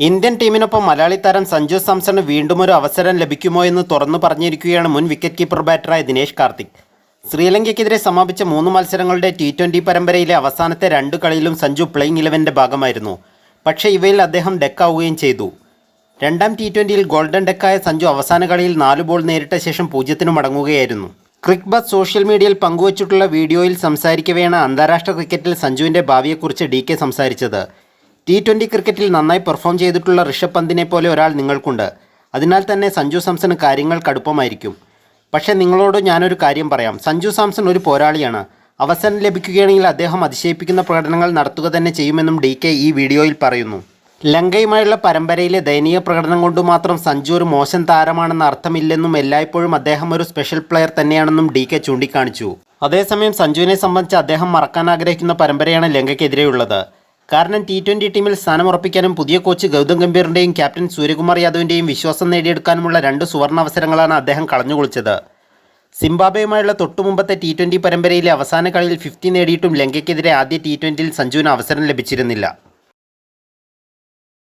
Indian ടീമിനൊപ്പം മലയാളി താരം Sanju Samson വീണ്ടും ഒരു അവസരം ലഭിക്കുമോ എന്ന് തുറന്നു പറഞ്ഞിരിക്കുകയാണ് മുൻ വിക്കറ്റ് കീപ്പർ ബാറ്ററായ ദിനേശ് കാർത്തിക്. ശ്രീലങ്കയ്ക്കെതിരെ സമാപിച്ച മൂന്ന് മത്സരങ്ങളുടെ ടി ട്വന്റി പരമ്പരയിലെ അവസാനത്തെ രണ്ട് കളിയിലും സഞ്ജു പ്ലേയിങ് ഇലവന്റെ ഭാഗമായിരുന്നു. പക്ഷേ ഇവയിൽ അദ്ദേഹം ഡെക്കാവുകയും ചെയ്തു. രണ്ടാം ടി ട്വന്റിയിൽ ഗോൾഡൻ ഡെക്കായ സഞ്ജു അവസാന കളിയിൽ നാല് ബോൾ നേരിട്ട ശേഷം പൂജ്യത്തിന് മടങ്ങുകയായിരുന്നു. ബസ് സോഷ്യൽ മീഡിയയിൽ പങ്കുവച്ചിട്ടുള്ള വീഡിയോയിൽ സംസാരിക്കവെയാണ് അന്താരാഷ്ട്ര ക്രിക്കറ്റിൽ സഞ്ജുവിന്റെ ഭാവിയെക്കുറിച്ച് ഡി കെ സംസാരിച്ചത്. ടി ട്വന്റി ക്രിക്കറ്റിൽ നന്നായി പെർഫോം ചെയ്തിട്ടുള്ള ഋഷഭ് പന്തിനെ പോലെ ഒരാൾ നിങ്ങൾക്കുണ്ട്. അതിനാൽ തന്നെ സഞ്ജു സാംസന് കാര്യങ്ങൾ കടുപ്പമായിരിക്കും. പക്ഷേ നിങ്ങളോട് ഞാനൊരു കാര്യം പറയാം. സഞ്ജു സാംസൺ ഒരു പോരാളിയാണ്. അവസരം ലഭിക്കുകയാണെങ്കിൽ അദ്ദേഹം അതിശയിപ്പിക്കുന്ന പ്രകടനങ്ങൾ നടത്തുക തന്നെ ചെയ്യുമെന്നും ഡി കെ ഈ വീഡിയോയിൽ പറയുന്നു. ലങ്കയുമായുള്ള പരമ്പരയിലെ ദയനീയ പ്രകടനം കൊണ്ട് മാത്രം സഞ്ജു ഒരു മോശം താരമാണെന്ന് അർത്ഥമില്ലെന്നും എല്ലായ്പ്പോഴും അദ്ദേഹം ഒരു സ്പെഷ്യൽ പ്ലെയർ തന്നെയാണെന്നും ഡി കെ ചൂണ്ടിക്കാണിച്ചു. അതേസമയം സഞ്ജുവിനെ സംബന്ധിച്ച് അദ്ദേഹം മറക്കാൻ ആഗ്രഹിക്കുന്ന പരമ്പരയാണ് ലങ്കയ്ക്കെതിരെയുള്ളത്. കാരണം ടി ട്വന്റി ടീമിൽ സ്ഥാനം ഉറപ്പിക്കാനും പുതിയ കോച്ച് ഗൗതം ഗംഭീറിന്റെയും ക്യാപ്റ്റൻ സൂര്യകുമാർ യാദവിന്റെയും വിശ്വാസം നേടിയെടുക്കാനുമുള്ള രണ്ട് സുവർണ അവസരങ്ങളാണ് അദ്ദേഹം കളഞ്ഞുകുളിച്ചത് സിംബാബ്വേയുമായുള്ള തൊട്ടുമുമ്പത്തെ ടി ട്വന്റി പരമ്പരയിലെ അവസാന കളിയിൽ ഫിഫ്റ്റി നേടിയിട്ടും ലങ്കയ്ക്കെതിരെ ആദ്യ ടി ട്വന്റിയിൽ സഞ്ജുവിന് അവസരം ലഭിച്ചിരുന്നില്ല.